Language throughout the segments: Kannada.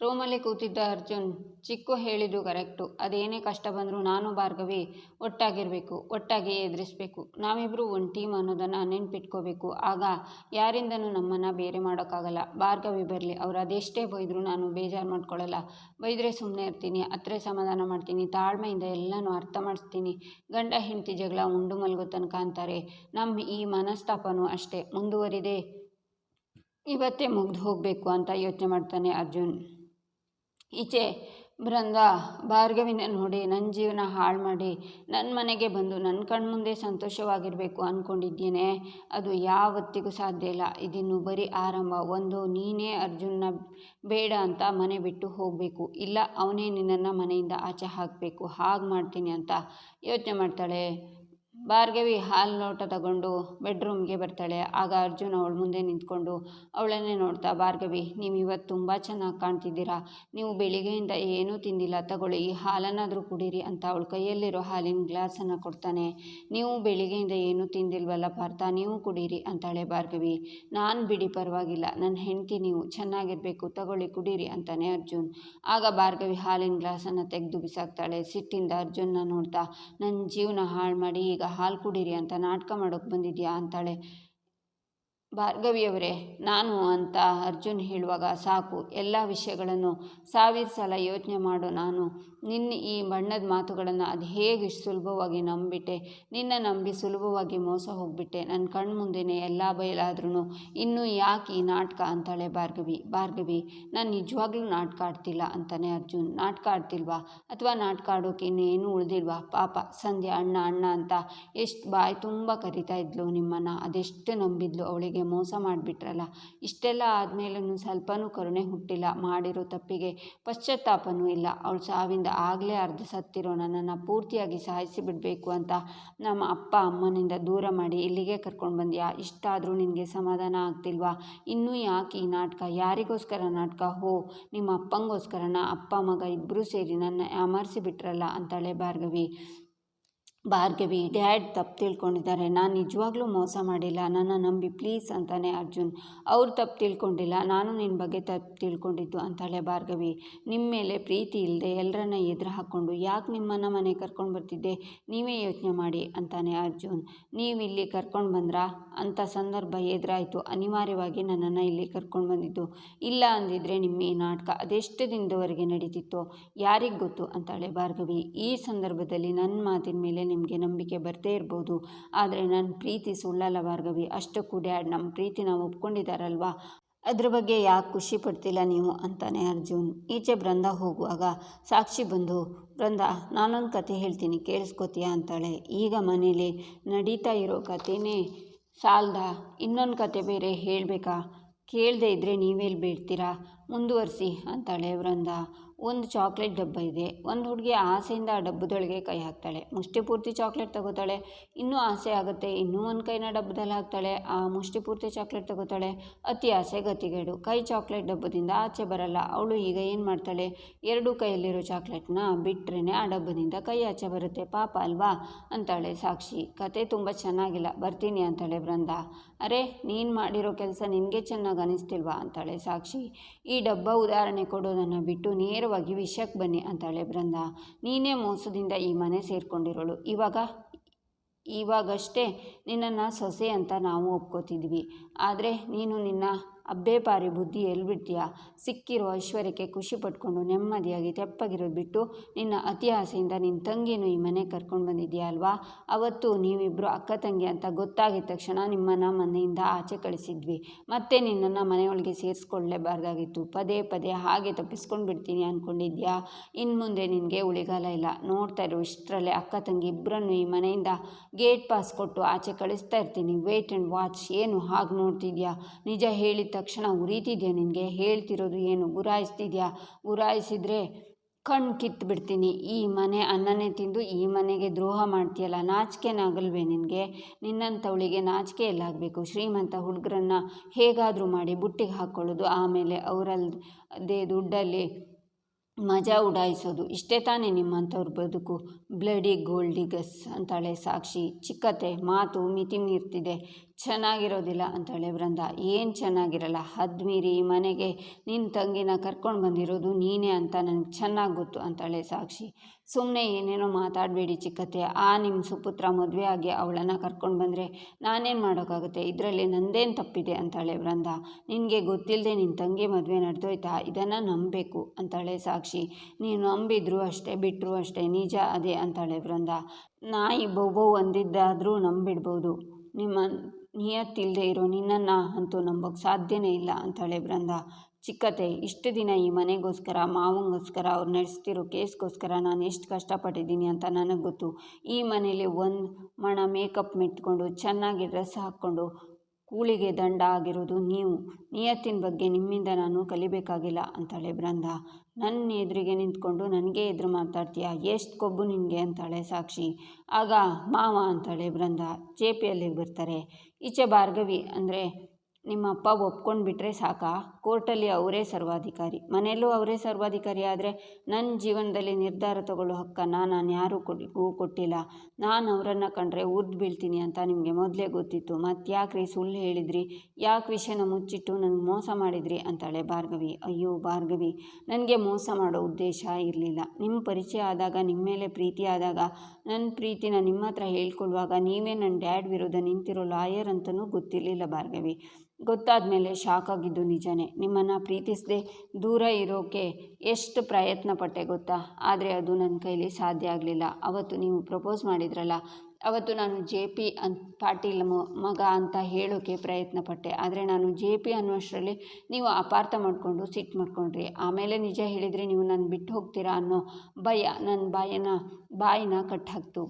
ರೂಮಲ್ಲಿ ಕೂತಿದ್ದ ಅರ್ಜುನ್, ಚಿಕ್ಕು ಹೇಳಿದ್ದು ಕರೆಕ್ಟು. ಅದೇನೇ ಕಷ್ಟ ಬಂದರೂ ನಾನು ಭಾರ್ಗವಿ ಒಟ್ಟಾಗಿರಬೇಕು, ಒಟ್ಟಾಗಿ ಎದುರಿಸಬೇಕು. ನಾವಿಬ್ಬರು ಒಂದು ಟೀಮ್ ಅನ್ನೋದನ್ನು ನೆನ್ಪಿಟ್ಕೋಬೇಕು. ಆಗ ಯಾರಿಂದನೂ ನಮ್ಮನ್ನು ಬೇರೆ ಮಾಡೋಕ್ಕಾಗಲ್ಲ. ಭಾರ್ಗವಿ ಬರಲಿ, ಅವ್ರು ಅದೆಷ್ಟೇ ಬೈದರೂ ನಾನು ಬೇಜಾರು ಮಾಡ್ಕೊಳ್ಳಲ್ಲ ಬೈದರೆ ಸುಮ್ಮನೆ ಇರ್ತೀನಿ, ಹತ್ರ ಸಮಾಧಾನ ಮಾಡ್ತೀನಿ, ತಾಳ್ಮೆಯಿಂದ ಎಲ್ಲನೂ ಅರ್ಥ ಮಾಡಿಸ್ತೀನಿ. ಗಂಡ, ಹೆಂಡತಿ ಜಗಳ ಉಂಡು ಮಲ್ಗೋ ತನಕ ಅಂತಾರೆ. ನಮ್ಮ ಈ ಮನಸ್ತಾಪನೂ ಅಷ್ಟೇ. ಮುಂದುವರಿದೆ ಇವತ್ತೇ ಮುಗ್ದು ಹೋಗಬೇಕು ಅಂತ ಯೋಚನೆ ಮಾಡ್ತಾನೆ ಅರ್ಜುನ್. ಈಚೆ ಬೃಂದ, ಭಾರ್ಗವಿನ ನೋಡಿ ನನ್ನ ಜೀವನ ಹಾಳು ಮಾಡಿ ನನ್ನ ಮನೆಗೆ ಬಂದು ನನ್ನ ಕಣ್ಮುಂದೆ ಸಂತೋಷವಾಗಿರಬೇಕು ಅಂದ್ಕೊಂಡಿದ್ದೇನೆ ಅದು ಯಾವತ್ತಿಗೂ ಸಾಧ್ಯ ಇಲ್ಲ. ಇದಿನ್ನು ಬರೀ ಆರಂಭ. ಒಂದು ನೀನೇ ಅರ್ಜುನ್ನ ಬೇಡ ಅಂತ ಮನೆ ಬಿಟ್ಟು ಹೋಗಬೇಕು. ಇಲ್ಲ, ಅವನೇ ನಿನ್ನನ್ನು ಮನೆಯಿಂದ ಆಚೆ ಹಾಕಬೇಕು. ಹಾಗೆ ಮಾಡ್ತೀನಿ ಅಂತ ಯೋಚನೆ ಮಾಡ್ತಾಳೆ. ಭಾರ್ಗವಿ ಹಾಲು ನೋಟ ತಗೊಂಡು ಬೆಡ್ರೂಮ್ಗೆ ಬರ್ತಾಳೆ. ಆಗ ಅರ್ಜುನ್ ಅವಳ ಮುಂದೆ ನಿಂತ್ಕೊಂಡು, ಅವಳನ್ನೇ ನೋಡ್ತಾ ಭಾರ್ಗವಿ, ನೀವು ಇವತ್ತು ತುಂಬ ಚೆನ್ನಾಗಿ ಕಾಣ್ತಿದ್ದೀರಾ. ನೀವು ಬೆಳಿಗ್ಗೆಯಿಂದ ಏನೂ ತಿಂದಿಲ್ಲ, ತಗೊಳ್ಳಿ, ಈ ಹಾಲನ್ನಾದರೂ ಕುಡೀರಿ ಅಂತ ಅವಳ ಕೈಯಲ್ಲಿರೋ ಹಾಲಿನ ಗ್ಲಾಸನ್ನು ಕೊಡ್ತಾನೆ. ನೀವು ಬೆಳಿಗ್ಗೆಯಿಂದ ಏನೂ ತಿಂದಿಲ್ವಲ್ಲ ಪಾರ್ಥ, ನೀವು ಕುಡೀರಿ ಅಂತಾಳೆ ಭಾರ್ಗವಿ. ನಾನು ಬಿಡಿ, ಪರವಾಗಿಲ್ಲ. ನನ್ನ ಹೆಂಡತಿ ನೀವು, ಚೆನ್ನಾಗಿರಬೇಕು, ತಗೊಳ್ಳಿ, ಕುಡೀರಿ ಅಂತಾನೆ ಅರ್ಜುನ್. ಆಗ ಭಾರ್ಗವಿ ಹಾಲಿನ ಗ್ಲಾಸನ್ನು ತೆಗೆದು ಬಿಸಾಕ್ತಾಳೆ. ಸಿಟ್ಟಿಂದ ಅರ್ಜುನ್ನ ನೋಡ್ತಾ ನನ್ನ ಜೀವನ ಹಾಳು ಮಾಡಿ, ಈಗ ಹಾಲು ಕುಡೀರಿ ಅಂತ ನಾಟಕ ಮಾಡೋಕ್ಕೆ ಬಂದಿದ್ಯಾ ಅಂತಾಳೆ. ಭಾರ್ಗವಿಯವರೇ, ನಾನು ಅಂತ ಅರ್ಜುನ್ ಹೇಳುವಾಗ ಸಾಕು, ಎಲ್ಲ ವಿಷಯಗಳನ್ನು ಸಾವಿರ ಸಲ ಯೋಚನೆ ಮಾಡೋ ನಾನು. ನಿನ್ನ ಈ ಬಣ್ಣದ ಮಾತುಗಳನ್ನು ಅದು ಹೇಗೆ ಸುಲಭವಾಗಿ ನಂಬಿಟ್ಟೆ? ನಿನ್ನ ನಂಬಿ ಸುಲಭವಾಗಿ ಮೋಸ ಹೋಗಿಬಿಟ್ಟೆ. ನನ್ನ ಕಣ್ಣು ಮುಂದೆನೇ ಎಲ್ಲ ಬಯಲಾದ್ರೂ ಇನ್ನೂ ಯಾಕೆ ಈ ನಾಟಕ ಅಂತಾಳೆ ಭಾರ್ಗವಿ. ಭಾರ್ಗವಿ, ನಾನು ನಿಜವಾಗ್ಲೂ ನಾಟಕ ಆಡ್ತಿಲ್ಲ ಅಂತಾನೆ ಅರ್ಜುನ್. ನಾಟಕ ಆಡ್ತಿಲ್ವಾ? ಅಥವಾ ನಾಟಕ ಆಡೋಕೆ ಇನ್ನೇನು ಉಳಿದಿಲ್ವಾ? ಪಾಪ, ಸಂಧ್ಯಾ ಅಣ್ಣ ಅಣ್ಣ ಅಂತ ಎಷ್ಟು ಬಾಯಿ ತುಂಬ ಕರಿತಾ ಇದ್ಲು ನಿಮ್ಮನ್ನು. ಅದೆಷ್ಟು ನಂಬಿದ್ಲು ಅವಳಿಗೆ ಮೋಸ ಮಾಡಿಬಿಟ್ರಲ್ಲ. ಇಷ್ಟೆಲ್ಲ ಆದಮೇಲೂ ಸ್ವಲ್ಪನೂ ಕರುಣೆ ಹುಟ್ಟಿಲ್ಲ. ಮಾಡಿರೋ ತಪ್ಪಿಗೆ ಪಶ್ಚಾತ್ತಾಪನೂ ಇಲ್ಲ. ಅವಳು ಸಾವಿಂದ ಆಗಲೇ ಅರ್ಧ ಸತ್ತಿರೋ ನನ್ನನ್ನು ಪೂರ್ತಿಯಾಗಿ ಸಹಾಯಿಸಿ ಬಿಡಬೇಕು ಅಂತ ನಮ್ಮ ಅಪ್ಪ ಅಮ್ಮನಿಂದ ದೂರ ಮಾಡಿ ಇಲ್ಲಿಗೆ ಕರ್ಕೊಂಡು ಬಂದ್ಯಾ? ಇಷ್ಟಾದರೂ ನಿನಗೆ ಸಮಾಧಾನ ಆಗ್ತಿಲ್ವಾ? ಇನ್ನೂ ಯಾಕೆ ಈ ನಾಟಕ? ಯಾರಿಗೋಸ್ಕರ ನಾಟಕ? ಹೋ, ನಿಮ್ಮ ಅಪ್ಪಂಗೋಸ್ಕರನ? ಅಪ್ಪ ಮಗ ಇಬ್ಬರೂ ಸೇರಿ ನನ್ನ ಅಮರ್ಸಿ ಬಿಟ್ರಲ್ಲ ಅಂತಾಳೆ ಭಾರ್ಗವಿ. ಭಾರ್ಗವಿ, ಡ್ಯಾಡ್ ತಪ್ಪು ತಿಳ್ಕೊಂಡಿದ್ದಾರೆ. ನಾನು ನಿಜವಾಗ್ಲೂ ಮೋಸ ಮಾಡಿಲ್ಲ. ನನ್ನ ನಂಬಿ ಪ್ಲೀಸ್ ಅಂತಾನೆ ಅರ್ಜುನ್. ಅವ್ರು ತಪ್ಪು ತಿಳ್ಕೊಂಡಿಲ್ಲ. ನಾನು ನಿನ್ನ ಬಗ್ಗೆ ತಪ್ಪು ತಿಳ್ಕೊಂಡಿದ್ದು ಅಂತಾಳೆ ಭಾರ್ಗವಿ. ನಿಮ್ಮ ಮೇಲೆ ಪ್ರೀತಿ ಇಲ್ಲದೆ ಎಲ್ಲರನ್ನ ಎದುರು ಹಾಕ್ಕೊಂಡು ಯಾಕೆ ನಿಮ್ಮನ್ನು ಮನೆ ಕರ್ಕೊಂಡು ಬರ್ತಿದ್ದೆ? ನೀವೇ ಯೋಚನೆ ಮಾಡಿ ಅಂತಾನೆ ಅರ್ಜುನ್. ನೀವು ಇಲ್ಲಿ ಕರ್ಕೊಂಡು ಬಂದ್ರಾ? ಅಂಥ ಸಂದರ್ಭ ಎದುರಾಯಿತು. ಅನಿವಾರ್ಯವಾಗಿ ನನ್ನನ್ನು ಇಲ್ಲಿ ಕರ್ಕೊಂಡು ಬಂದಿದ್ದು. ಇಲ್ಲ ಅಂದಿದ್ರೆ ನಿಮ್ಮ ಈ ನಾಟಕ ಅದೆಷ್ಟು ದಿನದವರೆಗೆ ನಡೀತಿತ್ತೋ? ಯಾರಿಗೆ ಗೊತ್ತು? ಅಂತಾಳೆ ಭಾರ್ಗವಿ. ಈ ಸಂದರ್ಭದಲ್ಲಿ ನನ್ನ ಮಾತಿನ ಮೇಲೆ ನಿಮಗೆ ನಂಬಿಕೆ ಬರದೇ ಇರ್ಬೋದು. ಆದರೆ ನನ್ನ ಪ್ರೀತಿ ಸುಳ್ಳಲ್ಲ ಭಾರ್ಗವಿ. ಅಷ್ಟಕ್ಕೂ ಡ್ಯಾಡ್ ನಮ್ಮ ಪ್ರೀತಿನ ಒಪ್ಕೊಂಡಿದ್ದಾರಲ್ವಾ ಅದ್ರ ಬಗ್ಗೆ ಯಾಕೆ ಖುಷಿ ಪಡ್ತಿಲ್ಲ ನೀವು? ಅಂತಾನೆ ಅರ್ಜುನ್. ಈಚೆ ಬೃಂದ ಹೋಗುವಾಗ ಸಾಕ್ಷಿ ಬಂದು ಬೃಂದ ನಾನೊಂದು ಕತೆ ಹೇಳ್ತೀನಿ, ಕೇಳಿಸ್ಕೊತೀಯಾ? ಅಂತಾಳೆ. ಈಗ ಮನೇಲಿ ನಡೀತಾ ಇರೋ ಕತೆನೇ ಸಾಲ್ದ. ಇನ್ನೊಂದು ಕತೆ ಬೇರೆ ಹೇಳಬೇಕಾ? ಕೇಳದೆ ಇದ್ದರೆ ನೀವೆಲ್ಲಿ ಬೀಳ್ತೀರಾ ಮುಂದುವರಿಸಿ ಅಂತಾಳೆ ವೃಂದ. ಒಂದು ಚಾಕ್ಲೇಟ್ ಡಬ್ಬ ಇದೆ. ಒಂದು ಹುಡುಗಿ ಆಸೆಯಿಂದ ಆ ಡಬ್ಬದೊಳಗೆ ಕೈ ಹಾಕ್ತಾಳೆ. ಮುಷ್ಟಿ ಪೂರ್ತಿ ಚಾಕ್ಲೇಟ್ ತಗೋತಾಳೆ. ಇನ್ನೂ ಆಸೆ ಆಗುತ್ತೆ. ಇನ್ನೂ ಒಂದು ಕೈನ ಡಬ್ಬದಲ್ಲಿ ಹಾಕ್ತಾಳೆ. ಆ ಮುಷ್ಟಿ ಪೂರ್ತಿ ಚಾಕ್ಲೇಟ್ ತಗೋತಾಳೆ. ಅತಿ ಆಸೆ, ಗತಿಗೇಡು. ಕೈ ಚಾಕ್ಲೇಟ್ ಡಬ್ಬದಿಂದ ಆಚೆ ಬರಲ್ಲ. ಅವಳು ಈಗ ಏನು ಮಾಡ್ತಾಳೆ? ಎರಡು ಕೈಯಲ್ಲಿರೋ ಚಾಕ್ಲೇಟ್ನ ಬಿಟ್ರೇ ಆ ಡಬ್ಬದಿಂದ ಕೈ ಆಚೆ ಬರುತ್ತೆ. ಪಾಪ ಅಲ್ವಾ? ಅಂತಾಳೆ ಸಾಕ್ಷಿ. ಕತೆ ತುಂಬ ಚೆನ್ನಾಗಿಲ್ಲ. ಬರ್ತೀನಿ ಅಂತಾಳೆ ವೃಂದ. ಅರೆ, ನೀನು ಮಾಡಿರೋ ಕೆಲಸ ನಿನಗೆ ಚೆನ್ನಾಗಿ ಅನಿಸ್ತಿಲ್ವಾ? ಅಂತಾಳೆ ಸಾಕ್ಷಿ. ಈ ಡಬ್ಬ ಉದಾಹರಣೆ ಕೊಡೋದನ್ನು ಬಿಟ್ಟು ನೇರವಾಗಿ ವಿಷಯಕ್ಕೆ ಬನ್ನಿ ಅಂತಾಳೆ ಬೃಂದ ನೀನೇ ಮೋಸದಿಂದ ಈ ಮನೆ ಸೇರಿಕೊಂಡಿರೋಳು. ಇವಾಗ, ಇವಾಗಷ್ಟೇ ನಿನ್ನನ್ನು ಸೊಸೆ ಅಂತ ನಾವು ಒಪ್ಕೋತಿದ್ವಿ. ಆದರೆ ನೀನು ನಿನ್ನ ಅಬ್ಬೆ ಪಾರಿ ಬುದ್ಧಿ ಎಲ್ಲಿ ಬಿಡ್ತೀಯ ಸಿಕ್ಕಿರೋ ಐಶ್ವರ್ಯಕ್ಕೆ ಖುಷಿ ಪಟ್ಕೊಂಡು ನೆಮ್ಮದಿಯಾಗಿ ತೆಪ್ಪಗಿರೋದು ಬಿಟ್ಟು ನಿನ್ನ ಅತಿ ಆಸೆಯಿಂದ ನಿನ್ನ ತಂಗಿನೂ ಈ ಮನೆ ಕರ್ಕೊಂಡು ಬಂದಿದ್ದೀಯ ಅಲ್ವಾ? ಅವತ್ತು ನೀವಿಬ್ಬರು ಅಕ್ಕ ತಂಗಿ ಅಂತ ಗೊತ್ತಾಗಿದ್ದ ತಕ್ಷಣ ನಿಮ್ಮನ್ನು ಮನೆಯಿಂದ ಆಚೆ ಕಳಿಸಿದ್ವಿ. ಮತ್ತೆ ನಿನ್ನನ್ನು ಮನೆಯೊಳಗೆ ಸೇರಿಸ್ಕೊಳ್ಳೇಬಾರ್ದಾಗಿತ್ತು ಪದೇ ಪದೇ ಹಾಗೆ ತಪ್ಪಿಸ್ಕೊಂಡು ಬಿಡ್ತೀನಿ ಅಂದ್ಕೊಂಡಿದ್ಯಾ ಇನ್ನು ಮುಂದೆ ನಿನಗೆ ಉಳಿಗಾಲ ಇಲ್ಲ. ನೋಡ್ತಾ ಇರೋ, ಇಷ್ಟರಲ್ಲೇ ಅಕ್ಕ ತಂಗಿ ಇಬ್ಬರನ್ನು ಈ ಮನೆಯಿಂದ ಗೇಟ್ ಪಾಸ್ ಕೊಟ್ಟು ಆಚೆ ಕಳಿಸ್ತಾ ಇರ್ತೀನಿ. Wait and watch. ಏನು ಹಾಗೆ ನೋಡ್ತಿದ್ಯಾ? ನಿಜ ಹೇಳಿದ ತಕ್ಷಣ ಉರಿತಿದ್ಯಾ ನಿನಗೆ? ಹೇಳ್ತಿರೋದು ಏನು? ಗುರಾಯಿಸ್ತಿದ್ಯಾ? ಗುರಾಯಿಸಿದ್ರೆ ಕಣ್ಣು ಕಿತ್ತು ಬಿಡ್ತೀನಿ ಈ ಮನೆ ಅನ್ನನೇ ತಿಂದು ಈ ಮನೆಗೆ ದ್ರೋಹ ಮಾಡ್ತೀಯಲ್ಲ, ನಾಚಿಕೆನಾಗಲ್ವೇ ನಿನಗೆ? ನಿನ್ನಂಥವಳಿಗೆ ನಾಚಿಕೆ ಎಲ್ಲಾಗಬೇಕು. ಶ್ರೀಮಂತ ಹುಡುಗರನ್ನ ಹೇಗಾದರೂ ಮಾಡಿ ಬುಟ್ಟಿಗೆ ಹಾಕ್ಕೊಳ್ಳೋದು ಆಮೇಲೆ ಅವರಲ್ಲದೆ ದುಡ್ಡಲ್ಲಿ ಮಜಾ ಉಡಾಯಿಸೋದು. ಇಷ್ಟೇ ತಾನೇ ನಿಮ್ಮಂಥವ್ರ ಬದುಕು. ಬ್ಲಡಿ ಗೋಲ್ಡಿಗಸ್ ಅಂತಾಳೆ ಸಾಕ್ಷಿ. ಚಿಕ್ಕತೆ ಮಾತು ಮಿತಿ ಮೀರ್ತಿದೆ ಚೆನ್ನಾಗಿರೋದಿಲ್ಲ ಅಂತಾಳೆ ವೃಂದ. ಏನು ಚೆನ್ನಾಗಿರಲ್ಲ? ಹದ್ಮೀರಿ ಮನೆಗೆ ನಿನ್ನ ತಂಗಿನ ಕರ್ಕೊಂಡು ಬಂದಿರೋದು ನೀನೇ ಅಂತ ನನಗೆ ಚೆನ್ನಾಗಿ ಗೊತ್ತು ಅಂತಾಳೆ ಸಾಕ್ಷಿ. ಸುಮ್ಮನೆ ಏನೇನೋ ಮಾತಾಡಬೇಡಿ ಚಿಕ್ಕತ್ತೆ. ಆ ನಿಮ್ಮ ಸುಪುತ್ರ ಮದುವೆ ಆಗಿ ಅವಳನ್ನು ಕರ್ಕೊಂಡು ಬಂದರೆ ನಾನೇನು ಮಾಡೋಕ್ಕಾಗುತ್ತೆ ಇದರಲ್ಲಿ ನಂದೇನು ತಪ್ಪಿದೆ ಅಂತಾಳೆ ವೃಂದ. ನಿನಗೆ ಗೊತ್ತಿಲ್ಲದೆ ನಿನ್ನ ತಂಗಿ ಮದುವೆ ನಡೆದೋಯ್ತಾ? ಇದನ್ನು ನಂಬಬೇಕು ಅಂತಾಳೆ ಸಾಕ್ಷಿ. ನೀನು ನಂಬಿದ್ರು ಅಷ್ಟೇ ಬಿಟ್ಟರು ಅಷ್ಟೇ, ನಿಜ ಅದೇ ಅಂತಾಳೆ ವೃಂದ. ನಾಯಿ ಬೋಬೋ ಒಂದಿದ್ದಾದರೂ ನಂಬಿಡ್ಬೋದು. ನಿಮ್ಮ ನಿಯತ್ತಿಲ್ಲದೆ ಇರೋ ನಿನ್ನನ್ನು ಅಂತೂ ನಂಬೋಕ್ಕೆ ಸಾಧ್ಯನೇ ಇಲ್ಲ ಅಂತಾಳೆ ಬೃಂದ ಚಿಕ್ಕತೆ ಇಷ್ಟು ದಿನ ಈ ಮನೆಗೋಸ್ಕರ ಮಾವಂಗೋಸ್ಕರ ಅವ್ರು ನಡೆಸ್ತಿರೋ ಕೇಸ್ಗೋಸ್ಕರ ನಾನು ಎಷ್ಟು ಕಷ್ಟಪಟ್ಟಿದ್ದೀನಿ ಅಂತ ನನಗೆ ಗೊತ್ತು. ಈ ಮನೇಲಿ ಒಂದು ಮಣ ಮೇಕಪ್ ಮೆಟ್ಕೊಂಡು ಚೆನ್ನಾಗಿ ಡ್ರೆಸ್ ಹಾಕ್ಕೊಂಡು ಕೂಳಿಗೆ ದಂಡ ಆಗಿರೋದು ನೀವು. ನಿಯತ್ತಿನ ಬಗ್ಗೆ ನಿಮ್ಮಿಂದ ನಾನು ಕಲಿಬೇಕಾಗಿಲ್ಲ ಅಂತಾಳೆ ಬೃಂದ ನನ್ನ ಎದುರಿಗೆ ನಿಂತ್ಕೊಂಡು ನನಗೆ ಎದುರು ಮಾತಾಡ್ತೀಯ? ಎಷ್ಟು ಕೊಬ್ಬು ನಿನಗೆ ಅಂತಾಳೆ ಸಾಕ್ಷಿ. ಆಗ ಮಾವ ಅಂತಾಳೆ ಬೃಂದ ಜೆ ಬರ್ತಾರೆ. ಈಚೆ ಭಾರ್ಗವಿ ಅಂದರೆ ನಿಮ್ಮಪ್ಪ ಒಪ್ಕೊಂಡು ಬಿಟ್ಟರೆ ಸಾಕಾ? ಕೋರ್ಟಲ್ಲಿ ಅವರೇ ಸರ್ವಾಧಿಕಾರಿ. ಮನೆಯಲ್ಲೂ ಅವರೇ ಸರ್ವಾಧಿಕಾರಿ, ಆದರೆ ನನ್ನ ಜೀವನದಲ್ಲಿ ನಿರ್ಧಾರ ತಗೊಳ್ಳೋ ಹಕ್ಕನ್ನು ನಾನು ಯಾರೂ ಕೊಡಿಗೂ ಕೊಟ್ಟಿಲ್ಲ. ನಾನು ಅವರನ್ನು ಕಂಡ್ರೆ ಉರ್ದು ಬೀಳ್ತೀನಿ ಅಂತ ನಿಮಗೆ ಮೊದಲೇ ಗೊತ್ತಿತ್ತು. ಮತ್ತು ಯಾಕ್ರಿ ಸುಳ್ಳು ಹೇಳಿದ್ರಿ? ಯಾಕೆ ವಿಷಯನ ಮುಚ್ಚಿಟ್ಟು ನನಗೆ ಮೋಸ ಮಾಡಿದ್ರಿ? ಅಂತಾಳೆ ಭಾರ್ಗವಿ. ಅಯ್ಯೋ ಭಾರ್ಗವಿ, ನನಗೆ ಮೋಸ ಮಾಡೋ ಉದ್ದೇಶ ಇರಲಿಲ್ಲ. ನಿಮ್ಮ ಪರಿಚಯ ಆದಾಗ ನಿಮ್ಮ ಮೇಲೆ ಪ್ರೀತಿ ಆದಾಗ ನನ್ನ ಪ್ರೀತಿನ ನಿಮ್ಮ ಹತ್ರ ಹೇಳ್ಕೊಳ್ಳುವಾಗ ನೀವೇ ನನ್ನ ಡ್ಯಾಡ್ ವಿರುದ್ಧ ನಿಂತಿರೋ ಲಾಯರ್ ಅಂತಲೂ ಗೊತ್ತಿರಲಿಲ್ಲ ಭಾರ್ಗವಿ. ಗೊತ್ತಾದ ಮೇಲೆ ಶಾಕ್ ಆಗಿದ್ದು ನಿಜನೇ. ನಿಮ್ಮನ್ನು ಪ್ರೀತಿಸದೆ ದೂರ ಇರೋಕ್ಕೆ ಎಷ್ಟು ಪ್ರಯತ್ನ ಪಟ್ಟೆ ಗೊತ್ತಾ? ಆದರೆ ಅದು ನನ್ನ ಕೈಲಿ ಸಾಧ್ಯ ಆಗಲಿಲ್ಲ. ಅವತ್ತು ನೀವು ಪ್ರಪೋಸ್ ಮಾಡಿದ್ರಲ್ಲ, ಅವತ್ತು ನಾನು ಜೆ ಪಿ ಅನ್, ಪಾಟೀಲ್ ಮಗ ಅಂತ ಹೇಳೋಕ್ಕೆ ಪ್ರಯತ್ನ ಪಟ್ಟೆ. ಆದರೆ ನಾನು ಜೆ ಪಿ ಅನ್ನೋಷ್ಟರಲ್ಲಿ ನೀವು ಅಪಾರ್ಥ ಮಾಡಿಕೊಂಡು ಸಿಟ್ಟು ಮಾಡ್ಕೊಂಡ್ರಿ. ಆಮೇಲೆ ನಿಜ ಹೇಳಿದರೆ ನೀವು ನಾನು ಬಿಟ್ಟು ಹೋಗ್ತೀರಾ ಅನ್ನೋ ಭಯ ನನ್ನ ಬಾಯನ್ನ ಬಾಯಿನ ಕಟ್ ಹಾಕ್ತು.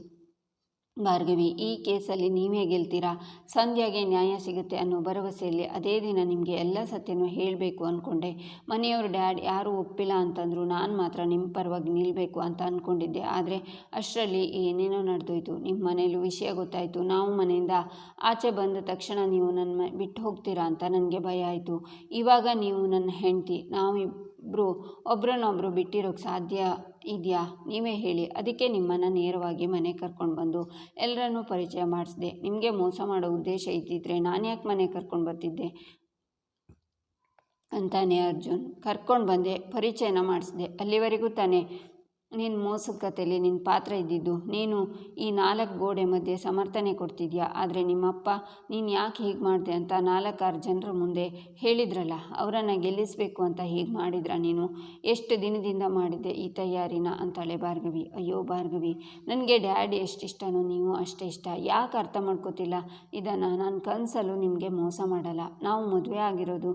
ಭಾರ್ಗವಿ, ಈ ಕೇಸಲ್ಲಿ ನೀವೇ ಗೆಲ್ತೀರಾ ಸಂಧ್ಯಾಗೆ ನ್ಯಾಯ ಸಿಗುತ್ತೆ ಅನ್ನೋ ಭರವಸೆಯಲ್ಲಿ ಅದೇ ದಿನ ನಿಮಗೆ ಎಲ್ಲ ಸತ್ಯನೂ ಹೇಳಬೇಕು ಅಂದ್ಕೊಂಡೆ ಮನೆಯವರು ಡ್ಯಾಡ್ ಯಾರೂ ಒಪ್ಪಿಲ್ಲ ಅಂತಂದರು ನಾನು ಮಾತ್ರ ನಿಮ್ಮ ಪರವಾಗಿ ನಿಲ್ಲಬೇಕು ಅಂತ ಅಂದ್ಕೊಂಡಿದ್ದೆ ಆದರೆ ಅಷ್ಟರಲ್ಲಿ ಏನೇನೋ ನಡೆದೋಯ್ತು. ನಿಮ್ಮ ಮನೇಲೂ ವಿಷಯ ಗೊತ್ತಾಯಿತು. ನಾವು ಮನೆಯಿಂದ ಆಚೆ ಬಂದ ತಕ್ಷಣ ನೀವು ನನ್ನ ಬಿಟ್ಟು ಹೋಗ್ತೀರಾ ಅಂತ ನನಗೆ ಭಯ ಆಯಿತು. ಇವಾಗ ನೀವು ನನ್ನ ಹೆಂಡತಿ. ನಾವಿಬ್ಬರು ಒಬ್ರನ್ನೊಬ್ಬರು ಬಿಟ್ಟಿರೋಕ್ಕೆ ಸಾಧ್ಯ ಇದೆಯಾ? ನೀವೇ ಹೇಳಿ. ಅದಕ್ಕೆ ನಿಮ್ಮನ್ನು ನೇರವಾಗಿ ಮನೆ ಕರ್ಕೊಂಡು ಬಂದು ಎಲ್ಲರನ್ನೂ ಪರಿಚಯ ಮಾಡಿಸಿದೆ. ನಿಮಗೆ ಮೋಸ ಮಾಡೋ ಉದ್ದೇಶ ಇದ್ದಿದ್ರೆ ನಾನು ಯಾಕೆ ಮನೆ ಕರ್ಕೊಂಡು ಬರ್ತಿದ್ದೆ? ಅಂತಾನೆ ಅರ್ಜುನ್. ಕರ್ಕೊಂಡು ಬಂದೆ, ಪರಿಚಯನ ಮಾಡಿಸಿದೆ. ಅಲ್ಲಿವರೆಗೂ ತಾನೇ ನಿನ್ನ ಮೋಸದ ಕಥೆಯಲ್ಲಿ ನಿನ್ನ ಪಾತ್ರ ಇದ್ದಿದ್ದು. ನೀನು ಈ ನಾಲ್ಕು ಗೋಡೆ ಮಧ್ಯೆ ಸಮರ್ಥನೆ ಕೊಡ್ತಿದ್ಯಾ? ಆದರೆ ನಿಮ್ಮಪ್ಪ, ನೀನು ಯಾಕೆ ಹೀಗೆ ಮಾಡಿದೆ ಅಂತ ನಾಲ್ಕಾರು ಜನರ ಮುಂದೆ ಹೇಳಿದ್ರಲ್ಲ, ಅವರನ್ನು ಗೆಲ್ಲಿಸಬೇಕು ಅಂತ ಹೀಗೆ ಮಾಡಿದ್ರ ನೀನು? ಎಷ್ಟು ದಿನದಿಂದ ಮಾಡಿದ್ದೆ ಈ ತಯಾರಿನ? ಅಂತಾಳೆ ಭಾರ್ಗವಿ. ಅಯ್ಯೋ ಭಾರ್ಗವಿ, ನನಗೆ ಡ್ಯಾಡಿ ಎಷ್ಟು ಇಷ್ಟನೋ ನೀವು ಅಷ್ಟೇ ಇಷ್ಟ. ಯಾಕೆ ಅರ್ಥ ಮಾಡ್ಕೋತಿಲ್ಲ? ಇದನ್ನು ನಾನು ಕನಸಲ್ಲೂ ನಿಮಗೆ ಮೋಸ ಮಾಡಲ್ಲ. ನಾವು ಮದುವೆ ಆಗಿರೋದು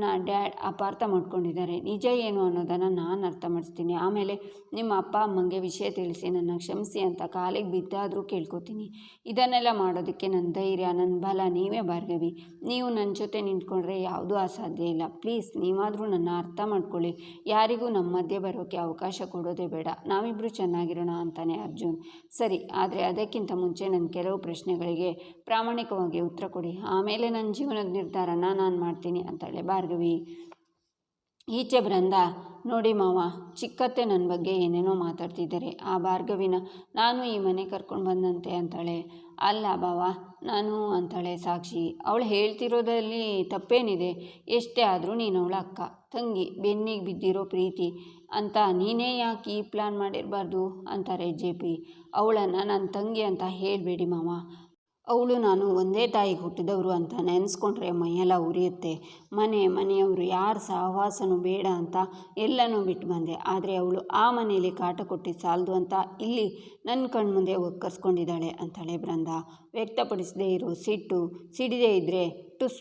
ನಾ ಡ್ಯಾಡ್ ಅಪಾರ್ಥ ಮಾಡ್ಕೊಂಡಿದ್ದಾರೆ. ನಿಜ ಏನು ಅನ್ನೋದನ್ನು ನಾನು ಅರ್ಥ ಮಾಡಿಸ್ತೀನಿ. ಆಮೇಲೆ ನಿಮ್ಮ ಅಪ್ಪ ಅಮ್ಮಂಗೆ ವಿಷಯ ತಿಳಿಸಿ, ನನ್ನ ಕ್ಷಮಿಸಿ ಅಂತ ಕಾಲಿಗೆ ಬಿದ್ದಾದರೂ ಕೇಳ್ಕೊತೀನಿ. ಇದನ್ನೆಲ್ಲ ಮಾಡೋದಕ್ಕೆ ನನ್ನ ಧೈರ್ಯ, ನನ್ನ ಬಲ ನೀವೇ ಭಾರ್ಗವಿ. ನೀವು ನನ್ನ ಜೊತೆ ನಿಂತ್ಕೊಂಡ್ರೆ ಯಾವುದೂ ಅಸಾಧ್ಯ ಇಲ್ಲ. ಪ್ಲೀಸ್, ನೀವಾದರೂ ನನ್ನ ಅರ್ಥ ಮಾಡ್ಕೊಳ್ಳಿ. ಯಾರಿಗೂ ನಮ್ಮ ಮಧ್ಯೆ ಬರೋಕ್ಕೆ ಅವಕಾಶ ಕೊಡೋದೇ ಬೇಡ. ನಾವಿಬ್ಬರು ಚೆನ್ನಾಗಿರೋಣ ಅಂತಾನೆ ಅರ್ಜುನ್. ಸರಿ, ಆದರೆ ಅದಕ್ಕಿಂತ ಮುಂಚೆ ನನ್ನ ಕೆಲವು ಪ್ರಶ್ನೆಗಳಿಗೆ ಪ್ರಾಮಾಣಿಕವಾಗಿ ಉತ್ತರ ಕೊಡಿ. ಆಮೇಲೆ ನನ್ನ ಜೀವನದ ನಿರ್ಧಾರನ ನಾನು ಮಾಡ್ತೀನಿ ಅಂತಾಳೆ ಭಾರ್ಗವಿ. ಈಚೆ ಬೃಂದ, ನೋಡಿ ಮಾವ, ಚಿಕ್ಕತ್ತೆ ನನ್ನ ಬಗ್ಗೆ ಏನೇನೋ ಮಾತಾಡ್ತಿದ್ದಾರೆ. ಆ ಭಾರ್ಗವಿನ ನಾನು ಈ ಮನೆ ಕರ್ಕೊಂಡು ಬಂದಂತೆ ಅಂತಾಳೆ. ಅಲ್ಲ ಬಾವ ನಾನು ಅಂತಾಳೆ ಸಾಕ್ಷಿ. ಅವಳು ಹೇಳ್ತಿರೋದಲ್ಲಿ ತಪ್ಪೇನಿದೆ. ಎಷ್ಟೇ ಆದರೂ ನೀನು ಅವಳ ಅಕ್ಕ, ತಂಗಿ, ಬೆನ್ನಿಗೆ ಬಿದ್ದಿರೋ ಪ್ರೀತಿ ಅಂತ ನೀನೇ ಯಾಕೆ ಈ ಪ್ಲ್ಯಾನ್ ಮಾಡಿರಬಾರ್ದು? ಅಂತಾರೆ ಜೆ ಪಿ. ಅವಳನ್ನು ನನ್ನ ತಂಗಿ ಅಂತ ಹೇಳಬೇಡಿ ಮಾವ. ಅವಳು ನಾನು ಒಂದೇ ತಾಯಿಗೆ ಹುಟ್ಟಿದವರು ಅಂತ ನೆನೆಸ್ಕೊಂಡ್ರೆ ಮೈಯೆಲ್ಲ ಉರಿಯುತ್ತೆ. ಮನೆ, ಮನೆಯವರು ಯಾರ ಸಹವಾಸನೂ ಬೇಡ ಅಂತ ಎಲ್ಲನೂ ಬಿಟ್ಟು ಬಂದೆ. ಆದರೆ ಅವಳು ಆ ಮನೆಯಲ್ಲಿ ಕಾಟ ಕೊಟ್ಟು ಸಾಲದು ಅಂತ ಇಲ್ಲಿ ನನ್ನ ಕಣ್ಮುಂದೆ ಒಕ್ಕರ್ಸ್ಕೊಂಡಿದ್ದಾಳೆ ಅಂತಾಳೆ ಬೃಂದ. ವ್ಯಕ್ತಪಡಿಸದೇ ಇರೋ ಸಿಟ್ಟು ಸಿಡಿದೇ ಇದ್ದರೆ ಟುಸ್,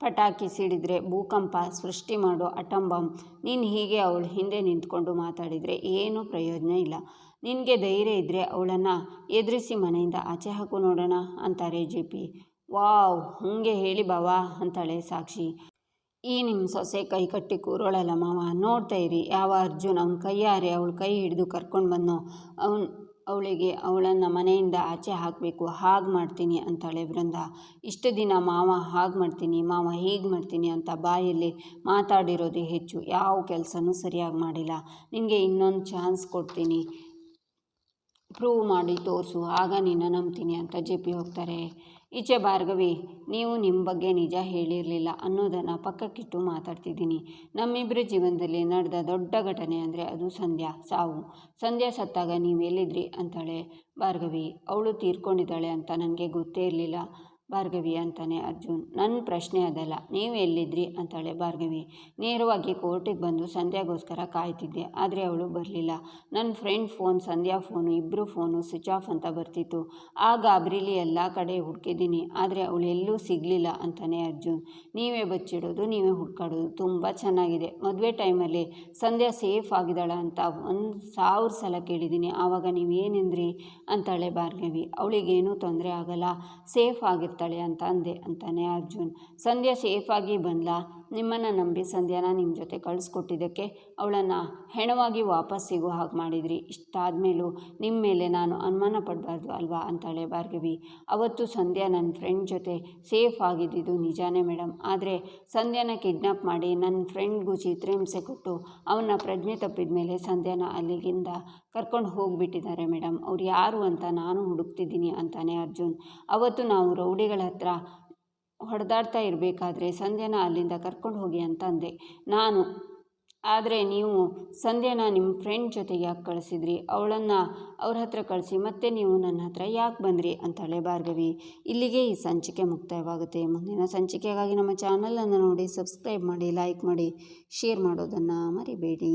ಪಟಾಕಿ ಸಿಡಿದ್ರೆ ಭೂಕಂಪ ಸೃಷ್ಟಿ ಮಾಡೋ ಅಟಂಬಂ. ನೀನು ಹೀಗೆ ಅವಳು ಹಿಂದೆ ನಿಂತ್ಕೊಂಡು ಮಾತಾಡಿದರೆ ಏನೂ ಪ್ರಯೋಜನ ಇಲ್ಲ. ನಿನಗೆ ಧೈರ್ಯ ಇದ್ದರೆ ಅವಳನ್ನು ಎದುರಿಸಿ ಮನೆಯಿಂದ ಆಚೆ ಹಾಕು ನೋಡೋಣ ಅಂತಾರೆ ಜೆ ಪಿ. ವಾವ್, ಹಂಗೆ ಹೇಳಿ ಬಾವಾ ಅಂತಾಳೆ ಸಾಕ್ಷಿ. ಈ ನಿಮ್ಮ ಸೊಸೆ ಕೈ ಕಟ್ಟಿ ಕೂರೋಳಲ್ಲ ಮಾವ, ನೋಡ್ತಾ ಇರಿ, ಯಾವ ಅರ್ಜುನ್ ಅವ್ನ ಕೈಯಾರೆ ಅವಳು ಕೈ ಹಿಡಿದು ಕರ್ಕೊಂಡು ಬಂದೋ ಅವನು, ಅವಳಿಗೆ ಅವಳನ್ನು ಮನೆಯಿಂದ ಆಚೆ ಹಾಕಬೇಕು, ಹಾಗೆ ಮಾಡ್ತೀನಿ ಅಂತಾಳೆ ವೃಂದ. ಇಷ್ಟು ದಿನ ಮಾವ ಹಾಗೆ ಮಾಡ್ತೀನಿ, ಮಾವ ಹೀಗೆ ಮಾಡ್ತೀನಿ ಅಂತ ಬಾಯಲ್ಲಿ ಮಾತಾಡಿರೋದು ಹೆಚ್ಚು, ಯಾವ ಕೆಲಸನೂ ಸರಿಯಾಗಿ ಮಾಡಿಲ್ಲ. ನಿನಗೆ ಇನ್ನೊಂದು ಚಾನ್ಸ್ ಕೊಡ್ತೀನಿ. ಪ್ರೂವ್ ಮಾಡಿ ತೋರಿಸು, ಆಗ ನಿನ್ನ ನಂಬ್ತೀನಿ ಅಂತ ಜೆ ಪಿ ಹೋಗ್ತಾರೆ. ಈಚೆ ಭಾರ್ಗವಿ, ನೀವು ನಿಮ್ಮ ಬಗ್ಗೆ ನಿಜ ಹೇಳಿರಲಿಲ್ಲ ಅನ್ನೋದನ್ನು ಪಕ್ಕಕ್ಕಿಟ್ಟು ಮಾತಾಡ್ತಿದ್ದೀನಿ. ನಮ್ಮಿಬ್ಬರ ಜೀವನದಲ್ಲಿ ನಡೆದ ದೊಡ್ಡ ಘಟನೆ ಅಂದರೆ ಅದು ಸಂಧ್ಯಾ, ಸಾವು. ಸಂಧ್ಯಾ ಸತ್ತಾಗ ನೀವು ಎಲ್ಲಿದ್ರಿ ಅಂತಾಳೆ. ಭಾರ್ಗವಿ, ಅವಳು ತೀರ್ಕೊಂಡಿದ್ದಾಳೆ ಅಂತ ನನಗೆ ಗೊತ್ತೇ ಇರಲಿಲ್ಲ. ಭಾರ್ಗವಿ ಅಂತಾನೆ ಅರ್ಜುನ್. ನನ್ನ ಪ್ರಶ್ನೆ ಅದಲ್ಲ, ನೀವು ಎಲ್ಲಿದ್ರಿ? ಅಂತಾಳೆ ಭಾರ್ಗವಿ. ನೇರವಾಗಿ ಕೋರ್ಟಿಗೆ ಬಂದು ಸಂಧ್ಯಾಗೋಸ್ಕರ ಕಾಯ್ತಿದ್ದೆ, ಆದರೆ ಅವಳು ಬರಲಿಲ್ಲ. ನನ್ನ ಫ್ರೆಂಡ್ ಫೋನ್, ಸಂಧ್ಯಾ ಫೋನು ಇಬ್ಬರು ಫೋನು ಸ್ವಿಚ್ ಆಫ್ ಅಂತ ಬರ್ತಿತ್ತು. ಆ ಗಾಬ್ರಿಲಿ ಎಲ್ಲ ಕಡೆ ಹುಡ್ಕಿದ್ದೀನಿ, ಆದರೆ ಅವಳು ಎಲ್ಲೂ ಸಿಗಲಿಲ್ಲ ಅಂತಾನೆ ಅರ್ಜುನ್. ನೀವೇ ಬಚ್ಚಿಡೋದು, ನೀವೇ ಹುಡ್ಕಾಡೋದು ತುಂಬ ಚೆನ್ನಾಗಿದೆ. ಮದುವೆ ಟೈಮಲ್ಲಿ ಸಂಧ್ಯಾ ಸೇಫ್ ಆಗಿದ್ದಾಳ ಅಂತ ಒಂದು ಸಾವಿರ ಸಲ ಕೇಳಿದ್ದೀನಿ, ಆವಾಗ ನೀವೇನೆಂದ್ರಿ ಅಂತಾಳೆ ಭಾರ್ಗವಿ. ಅವಳಿಗೇನೂ ತೊಂದರೆ ಆಗಲ್ಲ, ಸೇಫ್ ಆಗಿರ್ತಾಳೆ. ಅಂತ ಅಂದೆ ಅಂತಾನೆ ಅರ್ಜುನ್. ಸಂಧ್ಯಾ ಸೇಫಾಗಿ ಬಂದ್ಲಾ? ನಿಮ್ಮನ್ನು ನಂಬಿ ಸಂಧ್ಯಾನ ನಿಮ್ಮ ಜೊತೆ ಕಳಿಸ್ಕೊಟ್ಟಿದ್ದಕ್ಕೆ ಅವಳನ್ನು ಹೆಣವಾಗಿ ವಾಪಸ್ ಸಿಗೋ ಹಾಗೆ ಮಾಡಿದ್ರಿ. ಇಷ್ಟಾದಮೇಲೂ ನಿಮ್ಮ ಮೇಲೆ ನಾನು ಅನುಮಾನ ಪಡಬಾರ್ದು ಅಲ್ವಾ ಅಂತಾಳೆ ಭಾರ್ಗವಿ. ಅವತ್ತು ಸಂಧ್ಯಾ ನನ್ನ ಫ್ರೆಂಡ್ ಜೊತೆ ಸೇಫ್ ಆಗಿದ್ದಿದ್ದು ನಿಜಾನೇ ಮೇಡಮ್ ಆದರೆ ಸಂಧ್ಯಾನ ಕಿಡ್ನಾಪ್ ಮಾಡಿ ನನ್ನ ಫ್ರೆಂಡ್ಗೂ ಚಿತ್ರಹಿಂಸೆ ಕೊಟ್ಟು ಅವನ್ನ ಪ್ರಜ್ಞೆ ತಪ್ಪಿದ ಮೇಲೆ ಸಂಧ್ಯಾನ ಅಲ್ಲಿಗಿಂದ ಕರ್ಕೊಂಡು ಹೋಗಿಬಿಟ್ಟಿದ್ದಾರೆ ಮೇಡಮ್ ಅವ್ರು ಯಾರು ಅಂತ ನಾನು ಹುಡುಕ್ತಿದ್ದೀನಿ ಅಂತಾನೆ ಅರ್ಜುನ್. ಅವತ್ತು ನಾವು ರೌಡಿಗಳ ಹತ್ರ ಹೊಡೆದಾಡ್ತಾ ಇರಬೇಕಾದ್ರೆ ಸಂಧ್ಯಾನ ಅಲ್ಲಿಂದ ಕರ್ಕೊಂಡು ಹೋಗಿ ಅಂತಂದೆ. ನಾನು, ಆದರೆ ನೀವು ಸಂಧ್ಯಾನ ನಿಮ್ಮ ಫ್ರೆಂಡ್ ಜೊತೆಗೆ ಯಾಕೆ ಕಳಿಸಿದ್ರಿ? ಅವಳನ್ನು ಅವ್ರ ಹತ್ರ ಕಳಿಸಿ, ಮತ್ತೆ ನೀವು ನನ್ನ ಹತ್ರ ಯಾಕೆ ಬಂದ್ರಿ? ಅಂತಾಳೆ ಭಾರ್ಗವಿ. ಇಲ್ಲಿಗೆ ಈ ಸಂಚಿಕೆ ಮುಕ್ತಾಯವಾಗುತ್ತೆ. ಮುಂದಿನ ಸಂಚಿಕೆಗಾಗಿ ನಮ್ಮ ಚಾನಲನ್ನು ನೋಡಿ ಸಬ್ಸ್ಕ್ರೈಬ್ ಮಾಡಿ ಲೈಕ್ ಮಾಡಿ ಶೇರ್ ಮಾಡೋದನ್ನು ಮರಿಬೇಡಿ.